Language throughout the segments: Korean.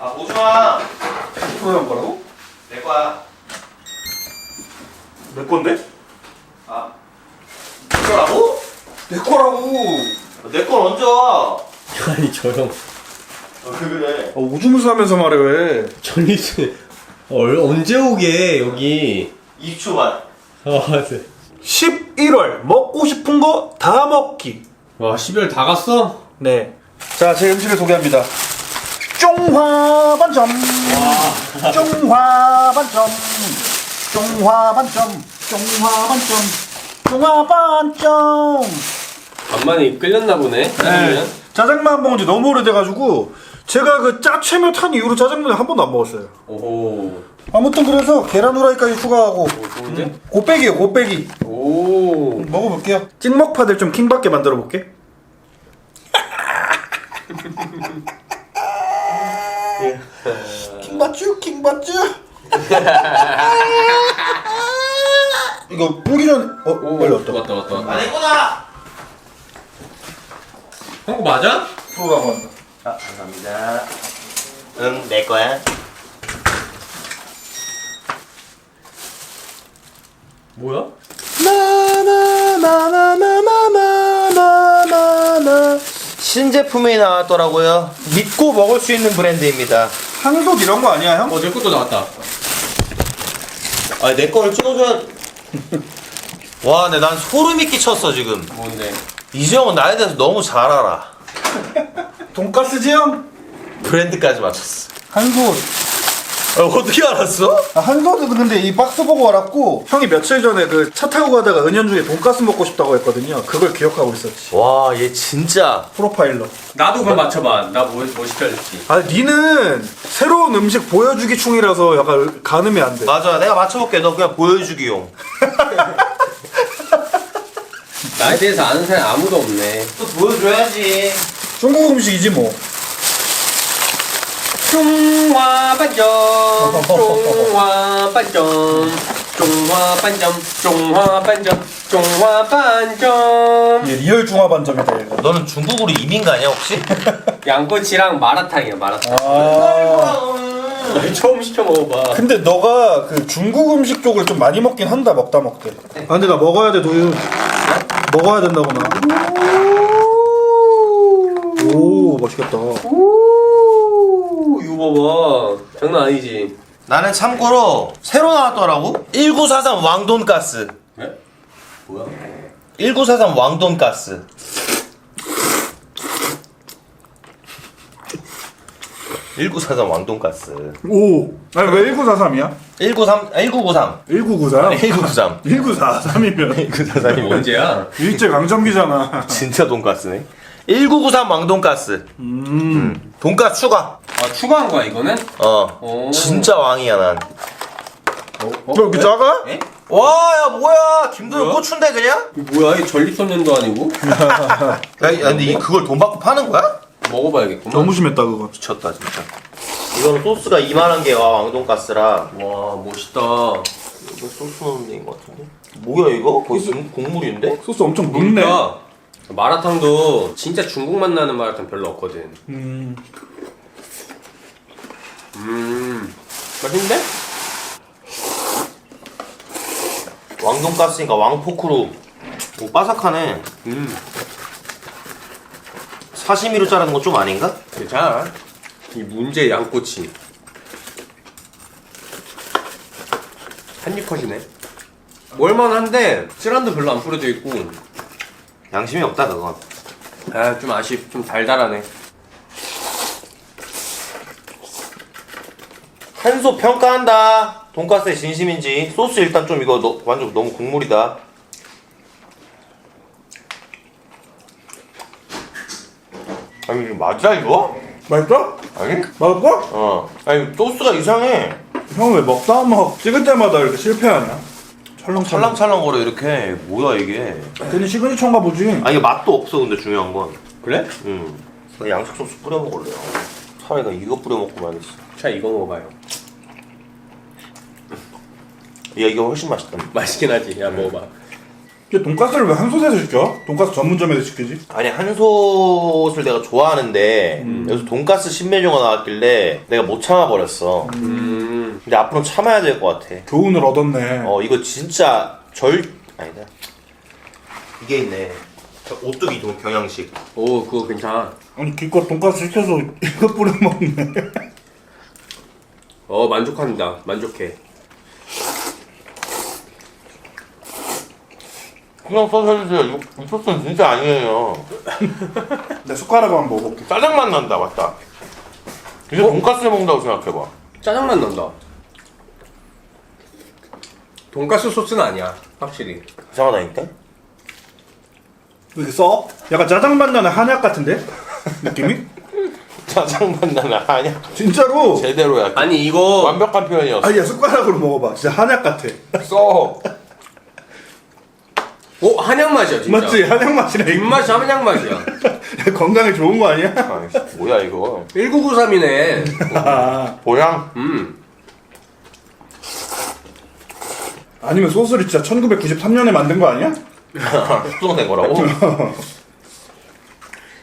아 오지마 프로gram 거라고? 내 거야 내 건데? 아 이거라고? 내 거라고. 내 건 언제 와? 아니 저 형. 어, 왜 그래 아, 오줌을 싸면서 말해 왜? 전리스 얼 언제 오게 여기. 20초만 아, 네. 11월 먹고 싶은 거 다 먹기. 와 12월 다 갔어? 네. 자, 제 음식을 소개합니다. 종화 반점. 종화 반점. 종화 반점. 종화 반점. 종화 반점. 간만에 끌렸나 보네. 네. 짜장면 먹은 지 너무 오래돼가지고 제가 그 짜채며 탄 이후로 짜장면을 한 번도 안 먹었어요. 오. 아무튼 그래서 계란 후라이까지 추가하고 오 좋은데? 곱빼기요 곱빼기 오. 먹어볼게요 찍먹파들 좀 킹받게 만들어 볼게 예. 킹받쥬 킹받쥬. 이거 뿌기 전에 어? 원래 왔다. 왔다 왔다 왔다. 안 했구나 한거 맞아? 프로가 한다 아 감사합니다. 응내 거야. 뭐야? 나나나나나나나. 신제품이 나왔더라고요. 믿고 먹을 수 있는 브랜드입니다. 한솥 이런 거 아니야 형? 어제 것도 나왔다. 아니 내 거를 찍어줘야 와 근데 난 소름이 끼쳤어 지금. 뭔데? 이정은 나에 대해서 너무 잘 알아. 돈가스 제형? 브랜드까지 맞췄어. 한솥 아, 어떻게 알았어? 아, 한솥은 근데 이 박스 보고 알았고 형이 며칠 전에 그 차 타고 가다가 은연중에 돈가스 먹고 싶다고 했거든요. 그걸 기억하고 있었지. 와 얘 진짜. 프로파일러. 나도 그럼 맞춰봐. 나 뭐 뭐 시켜줄지. 아 니는 새로운 음식 보여주기 충이라서 약간 가늠이 안 돼. 맞아. 내가 맞춰볼게. 너 그냥 보여주기용. 나에 대해서 아는 사람 아무도 없네. 또 보여줘야지. 중국 음식이지 뭐 중화 반점, 중화 반점, 중화 반점, 중화 반점, 중화 반점. 이게 리얼 중화 반점이다 얘가 너는 중국으로 이민 가냐 혹시? 양꼬치랑 마라탕이야 마라탕. 아. 나 처음 시켜 먹어봐. 근데 너가 그 중국 음식 쪽을 좀 많이 먹긴 한다 먹다 먹대 아 근데 나 먹어야 돼 도윤. 먹어야 된다고 나 오. 맛있겠다 봐봐. 장난 아니지. 나는 참고로 새로 나왔더라고 1943 왕돈가스 네? 뭐야? 1943 왕돈가스 (1943) 왕돈가스 오 아니 왜 1943이야? 193 1993 1993? 1993 1943이면 1943이 언제야? 일제강점기잖아 진짜 돈가스네 1993 왕돈가스 음. 돈가스 추가 아 추가한 거야 이거는? 어 오. 진짜 왕이야 난 어? 너 이렇게 작아? 에? 와, 야, 뭐야. 김도현 뭐야? 고추인데, 그냥? 이거 뭐야? 이 전립선년도 아니고? 야, 야, 근데 이, 그걸 돈 받고 파는 거야? 먹어봐야겠구만. 너무 심했다 그거 미쳤다, 진짜. 이거는 소스가 이만한 게 와, 왕돈가스라. 와 멋있다. 이거 소스 넣는 데인 것 같은데? 뭐야, 이거? 거의 국- 국물인데? 소스 엄청 묽네 그러니까 마라탕도 진짜 중국 맛 나는 마라탕 별로 없거든. 음. 음 맛있는데? 왕돈가스니까 왕포크로. 오, 바삭하네. 음 사시미로 자르는 거좀 아닌가? 괜찮아. 이 문제 양꼬치. 한입 컷이네. 얼만한데 쓰란도 별로 안 뿌려져 있고 양심이 없다, 그건. 아 좀 아쉽 좀 달달하네. 한소 평가한다. 돈가스의 진심인지. 소스 일단 좀 이거 너, 완전 너무 국물이다. 아니, 이거 맞아, 이거? 맛있어? 아니? 맛없어? 어. 아니, 소스가 이상해. 형 왜 먹다 먹 찍을 때마다 이렇게 실패하냐? 찰렁찰렁 찰랑찰랑거려, 이렇게. 뭐야, 이게. 괜히 시그니처인가 보지 아, 이게 맛도 없어, 근데 중요한 건. 그래? 응. 나 양식 소스 뿌려 먹을래요. 차라리 나 이거 뿌려 먹고만 있어. 자 이거 먹어봐요. 야, 이거 훨씬 맛있다. 맛있긴 하지. 야 먹어봐. 근데 돈가스를 왜 한솥에서 시켜? 돈가스 전문점에서 시키지? 아니 한솥을 내가 좋아하는데 여기서 돈가스 신메뉴가 나왔길래 내가 못 참아버렸어 음. 근데 앞으로 참아야 될 것 같아 교훈을 얻었네. 어 이거 진짜 절 아니다 이게 있네 오뚜기 동 경양식 오 그거 괜찮아. 아니 기껏 돈가스 시켜서 이거 뿌려 먹네. 어 만족합니다. 만족해. 그냥 써서 해주세요 이거 이 소스는 진짜 아니에요 내 숟가락 한번 먹어볼게. 짜장맛 난다 맞다 이게 돈가스를 먹는다고 생각해봐 짜장만 난다. 돈가스 소스는 아니야. 확실히. 이상하다니까 왜 이렇게 써? 약간 짜장맛 나는 한약 같은데? 느낌이? 짜장맛 나는 아니야 진짜로? 제대로야 아니 이거 완벽한 표현이었어 아니야 숟가락으로 먹어봐. 진짜 한약 같아. 써오 어, 한약 맛이야 진짜. 맞지? 한약 맛이네. 이거. 입맛이 한약 맛이야. 건강에 좋은 거 아니야? 아니, 뭐야 이거 1993이네. 아, 보양 음. 아니면 소스를 진짜 1993년에 만든 거 아니야? 숙성된 거라고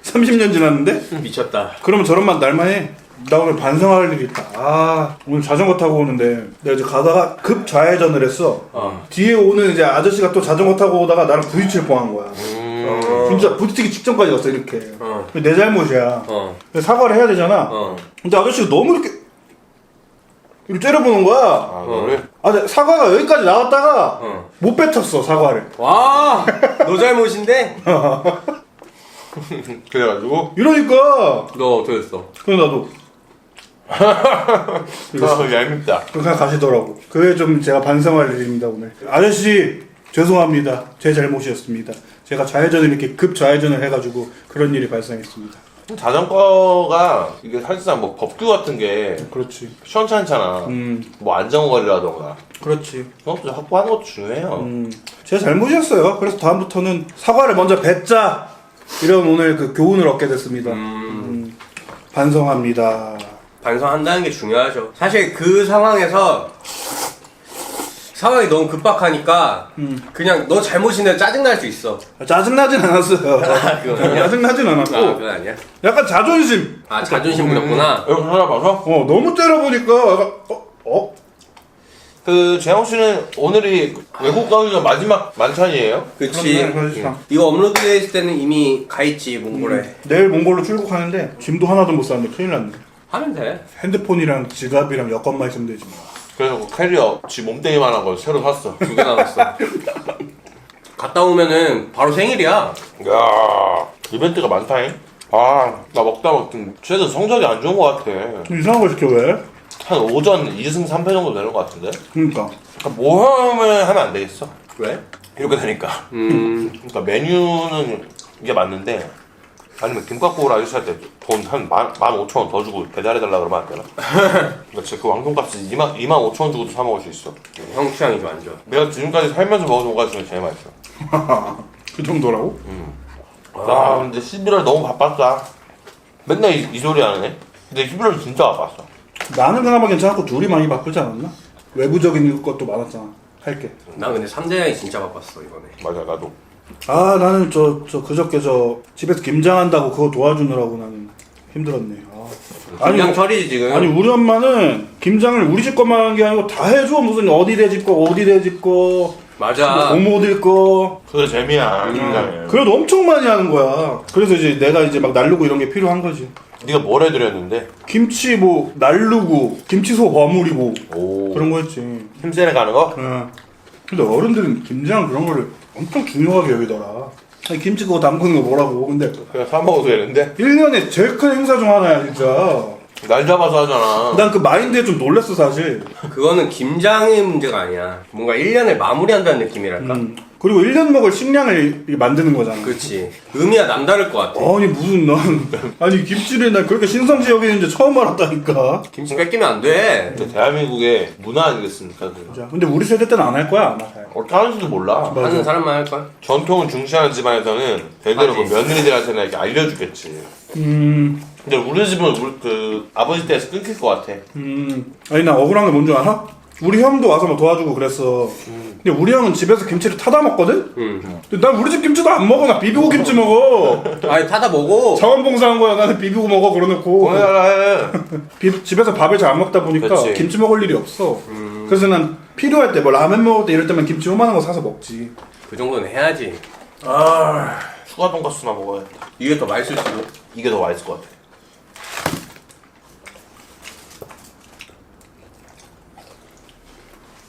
30년 지났는데? 미쳤다. 그러면 저런 맛 날만해. 나 오늘 반성할 일이 있다. 아, 오늘 자전거 타고 오는데 내가 이제 가다가 급 좌회전을 했어. 어. 뒤에 오는 이제 아저씨가 또 자전거 타고 오다가 나랑 부딪힐 뻔한 거야. 음, 진짜 부딪히기 직전까지 갔어 이렇게. 어. 내 잘못이야. 어. 사과를 해야 되잖아. 어. 근데 아저씨가 너무 이렇게 이렇게 째려보는 거야. 아 너를 아, 근데 사과가 여기까지 나왔다가 어. 못 뱉었어 사과를. 와, 너 잘못인데? 그래가지고 이러니까 너 어떻게 했어? 그래 나도 아 얄밉다 그냥 가시더라고. 그게 좀 제가 반성할 일입니다 오늘. 아저씨 죄송합니다. 제 잘못이었습니다. 제가 좌회전을 이렇게 급 좌회전을 해가지고 그런 일이 발생했습니다. 자전거가 이게 사실상 뭐 법규 같은 게 그렇지. 시원찮잖아 음, 뭐 안전거리라던가 그렇지. 그런 것도 확보하는 것도 중요해요 음, 제 잘못이었어요. 그래서 다음부터는 사과를 먼저 뱉자. 이런 오늘 그 교훈을 얻게 됐습니다. 음, 음, 반성합니다. 반성한다는 게 중요하죠. 사실 그 상황에서 상황이 너무 급박하니까 음. 그냥 너 잘못인데 짜증날 수 있어. 짜증나진 않았어요. 아? 짜증나진 않았고 아, 그건 아니야? 약간 자존심. 아, 자존심 부렸구나. 여러분 찾아봐서 어 너무 때려보니까 약간 어? 어? 그 재영 씨는 오늘이 외국 가기 전 마지막 만찬이에요? 그치. 그렇네. 응. 이거 업로드돼 있을 때는 이미 가 있지, 몽골에. 내일 몽골로 출국하는데 짐도 하나도 못 쌌는데 큰일 났네. 하면 돼. 핸드폰이랑 지갑이랑 여권만 있으면 되지 뭐. 그래서 그 캐리어 지 몸뚱이만한 걸 새로 샀어 두개 남았어. 갔다 오면은 바로 생일이야. 야 이벤트가 많다잉 아 나 먹다 먹든 최근 성적이 안 좋은 것 같아 이상한 걸 시켜 왜? 한 오전 2승 3패 정도 되는 것 같은데 그러니까 그러니까 모험을 하면 안 되겠어 왜? 이렇게 되니까 음, 그러니까 메뉴는 이게 맞는데 아니면 김밥국을 아저씨한테 돈한 만, 만 오천 원 더 주고 배달해달라 그러면 안 되나? 그러니까 진짜 그 왕돈값을 2만, 2만 오천 원 주고도 사 먹을 수 있어 형 취향이 좀 안 좋아. 내가 지금까지 살면서 먹은 돈가스 중에 제일 맛있어 그 정도라고? 아 근데 11월 너무 바빴다 맨날 이, 이 소리 하네 근데 11월 진짜 바빴어 나는 그나마 괜찮았고 둘이 많이 바쁘지 않았나? 외부적인 것도 많았잖아. 할게. 나 근데 3대장이 진짜 바빴어, 이번에. 맞아 나도 아 나는 저 저 그저께 저 집에서 김장한다고 그거 도와주느라고 나는 힘들었네. 아. 김장 철이지, 지금. 아니 우리 엄마는 김장을 우리 집 것만 한게 아니고 다 해줘 무슨 어디 내 집 거 어디 내 집 거 맞아. 고모들 거 그게 재미야 김장에 그래도 엄청 많이 하는 거야 그래서 이제 내가 이제 막 날르고 이런 게 필요한 거지 네가 뭘 해드렸는데 김치 뭐 날르고 김치소 버무리고 오 그런 거 했지 힘세네 가는 거? 어. 근데 어른들은 김장 그런 거를 엄청 중요하게 여기더라 아니, 김치 그거 담그는 거 뭐라고 근데 그냥 사 먹어도 되는데 1년에 제일 큰 행사 중 하나야 진짜 날 잡아서 하잖아 난 그 마인드에 좀 놀랬어 사실 그거는 김장의 문제가 아니야. 뭔가 1년을 마무리한다는 느낌이랄까? 음. 그리고 1년 먹을 식량을 이렇게 만드는 거잖아 그치. 의미가 남다를 것 같아. 아니 무슨 난 아니 김치를 난 그렇게 신성시 여기는지 처음 알았다니까. 김치 뺏기면 안 돼. 근데 대한민국의 문화 아니겠습니까? 그. 자, 근데 우리 세대 때는 안 할 거야 아마 잘. 어떻게 하는지도 몰라 맞아. 하는 사람만 할 걸? 전통을 중시하는 집안에서는 대대로 그 맞지. 며느리들한테는 이렇게 알려주겠지 음, 근데 우리 집은 우리 그 아버지 때에서 끊길 것 같아 음. 아니 나 억울한 게 뭔 줄 알아? 우리 형도 와서 뭐 도와주고 그랬어. 근데 우리 형은 집에서 김치를 타다 먹거든? 응. 근데 난 우리 집 김치도 안 먹어. 나 비비고 김치 먹어. 아니 타다 먹어. 자원봉사한 거야. 나는 비비고 먹어. 그러놓고. 해. 비- 집에서 밥을 잘 안 먹다 보니까 그치. 김치 먹을 일이 없어. 그래서 난 필요할 때 뭐 라면 먹을 때 이럴 때만 김치 요만한 거 사서 먹지. 그 정도는 해야지. 아 추가 돈가스나 먹어야겠다. 이게 더 맛있을지도. 이게 더 맛있을 것 같아.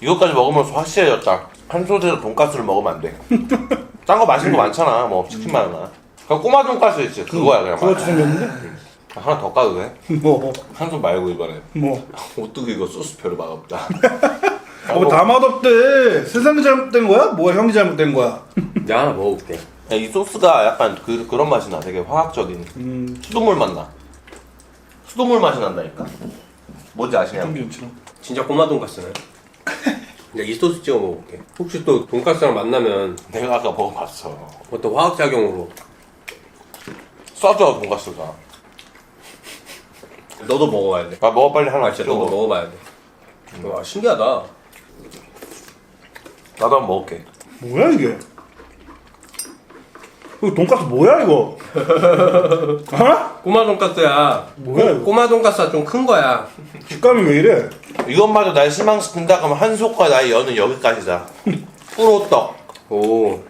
이것까지 먹으면서 확실해졌다. 한 소재로 돈가스를 먹으면 안 돼. 짠거 맛있는 거 많잖아. 뭐 치킨 마요나. 그냥 꼬마 돈가스 있지. 그거야 그냥. 그거 생겼는데? 하나 더 까도 돼? 뭐, 한 손 말고 이번에. 뭐. 오뚜기 이거 소스표를 막아보자. 어, 다 맛없대. 세상이 잘못된 거야? 뭐가 형이 잘못된 거야? 내가 하나 먹어볼게. 야, 이 소스가 약간 그, 그런 맛이 나. 되게 화학적인. 음, 수돗물 맛 나. 수돗물 맛이 난다니까. 뭔지. 청김치랑. 진짜 꼬마 돈까스네. 내가 이 소스 찍어 먹어볼게. 혹시 또 돈까스랑 만나면 내가 아까 먹어봤어. 어떤 화학작용으로 써줘 돈가스가. 너도 먹어봐야 돼. 아 먹어 빨리 하나 아 진짜 너도. 먹어봐야 돼. 와 신기하다. 나도 한번 먹을게. 뭐야, 이게? 이거 돈까스 뭐야, 이거? 어? 꼬마 돈까스야. 뭐야, 이거? 꼬마 돈까스가 좀 큰 거야. 식감이 왜 이래? 이것마저 날 실망시킨다 그러면 한 속과 나의 연은 여기까지다. 뿌로떡. 오.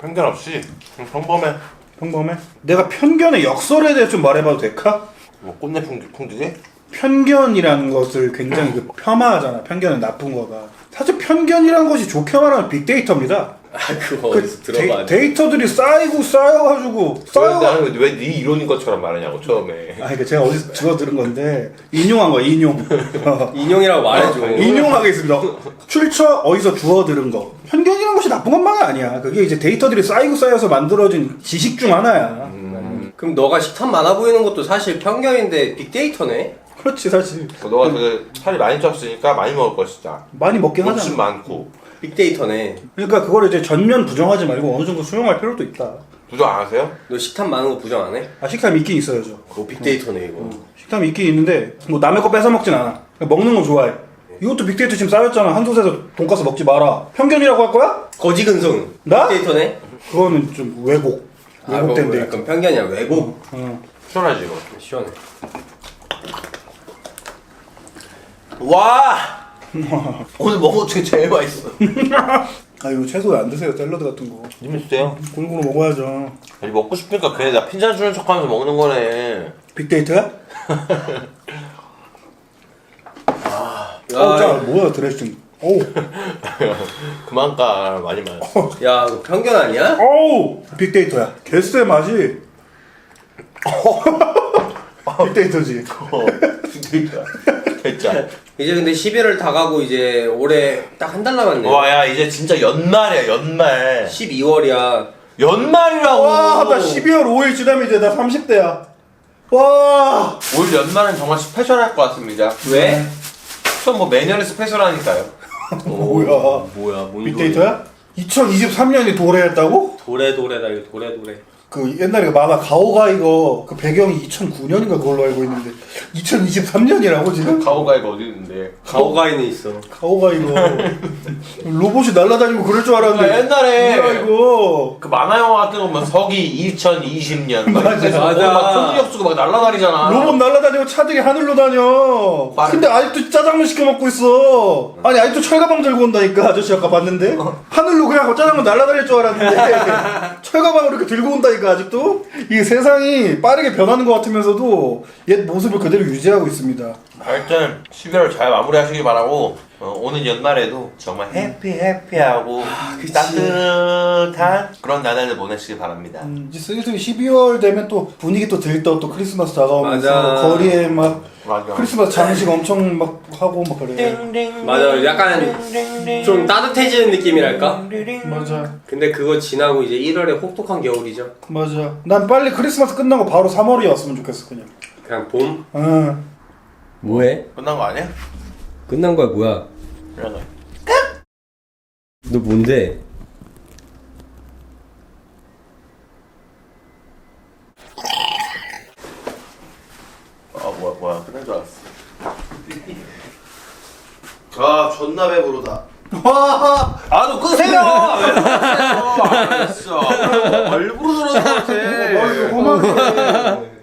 편견 없이 그냥 평범해. 평범해? 내가 편견의 역설에 대해 좀 말해봐도 될까? 뭐 꽃내 풍기, 풍기게? 편견이라는 것을 굉장히 그 폄하하잖아. 편견은 나쁜 거가. 사실 편견이라는 것이 좋게 말하면 빅데이터입니다. 아 그거 그 어디서 들어봐. 데이, 터들이 쌓이고 쌓여가지고 왜 쌓여. 나는 왜네 이론인 것처럼 말하냐고 처음에. 아, 이게 제가 어디서 주워 들은 건데 인용한 거야. 인용. 어. 인형이라고 말해줘. 인용하겠습니다. 출처 어디서 주워 들은 거. 편견이라는 것이 나쁜 것만은 아니야. 그게 이제 데이터들이 쌓이고 쌓여서 만들어진 지식 중 하나야. 그럼 너가 식탐 많아 보이는 것도 사실 편견인데 빅데이터네? 그렇지 사실. 너가 되게 살이 많이 쪘으니까 많이 먹을 것이다. 많이 먹긴 욕심 하잖아. 많고. 빅데이터네. 그러니까 그걸 이제 전면 부정하지 말고 어느 정도 수용할 필요도 있다. 부정 안 하세요? 너 식탐 많은 거 부정 안 해? 아 식탐이 있긴 있어야죠. 그거 빅데이터네 이거. 식탐이 있긴 있는데 뭐 남의 거 뺏어 먹진 않아. 그냥 먹는 건 좋아해. 이것도 빅데이터 지금 쌓였잖아. 한 곳에서 돈가스 먹지 마라. 편견이라고 할 거야? 거지 근성. 나? 빅데이터네? 그거는 좀 왜곡. 아, 왜곡된 그거 데이터. 약간 편견이야 왜곡. 어. 시원하지 이거. 시원해. 와! 오늘 먹은 것 중에 제일 맛있어. 아 이거 채소에 안 드세요. 샐러드 같은 거. 님 주세요. 골고루 먹어야죠. 아니 먹고 싶으니까 그래 나 핀잔 주는 척하면서 먹는 거네. 빅데이터야? 아, 어, 자 뭐야 드레싱. 오, 그만 까 많이 마셨어. 야, 너 편견 아니야? 오, 빅데이터야. 게스의 맛이. 빅데이터지. 진짜. 진짜. 이제 근데 11월 다 가고 이제 올해 딱 한 달 남았네. 와야 이제 진짜 연말이야 연말. 12월이야. 연말이라고. 와, 나 12월 5일 지나면 이제 나 30대야. 와, 올 연말은 정말 스페셜할 것 같습니다. 왜? 전뭐 매년에 스페셜하니까요. 뭐야. 뭐야? 뭔 빅데이터야? 2023년이 도래했다고? 도래 도래다 이거 도래 도래. 그 옛날에 그 만화 가오가 이거 그 배경이 2009년인가 그걸로 알고 있는데 2023년이라고 지금? 가오가이가 어디 있는데? 가오가이는 있어. 가오가 이거 로봇이 날아다니고 그럴 줄 알았는데 아, 옛날에 뭐야 이거 그 만화 영화 같은 거 보면 서기 2020년 맞아, 맞아. 막 총기 없고 막 날아다니잖아. 로봇 날아다니고 차들이 하늘로 다녀 빠르- 근데 아직도 짜장면 시켜 먹고 있어 아니 아직도 철가방 들고 온다니까 아저씨 아까 봤는데 하늘로 그냥 짜장면 날아다닐 줄 알았는데 철가방을 이렇게 들고 온다니까 아직도 이 세상이 빠르게 변하는 것 같으면서도 옛 모습을 그대로 유지하고 있습니다 하여튼 11월 잘 마무리하시길 바라고 어, 오는 연말에도 정말 해피 해피하고 따뜻한 그런 나날을 보내시길 바랍니다. 음, 이제 슬슬 12월 되면 또 분위기 또 들떠 또 크리스마스 다가오면서 맞아. 거리에 막 맞아. 크리스마스 장식 엄청 막 하고 막 그래 맞아, 약간 좀 따뜻해지는 느낌이랄까? 맞아 근데 그거 지나고 이제 1월에 혹독한 겨울이죠. 맞아. 난 빨리 크리스마스 끝나고 바로 3월이 왔으면 좋겠어 그냥. 그냥 봄. 응. 뭐해? 끝난 거 아니야? 끝난 거야 뭐야? 그러네. 너 뭔데? 와 끝난 줄 알았어 아 존나 배부르다. 와! 아 너 끄세요 왜 끄세요 아 진짜. 얼굴로 들어오는 것 같아. 험하게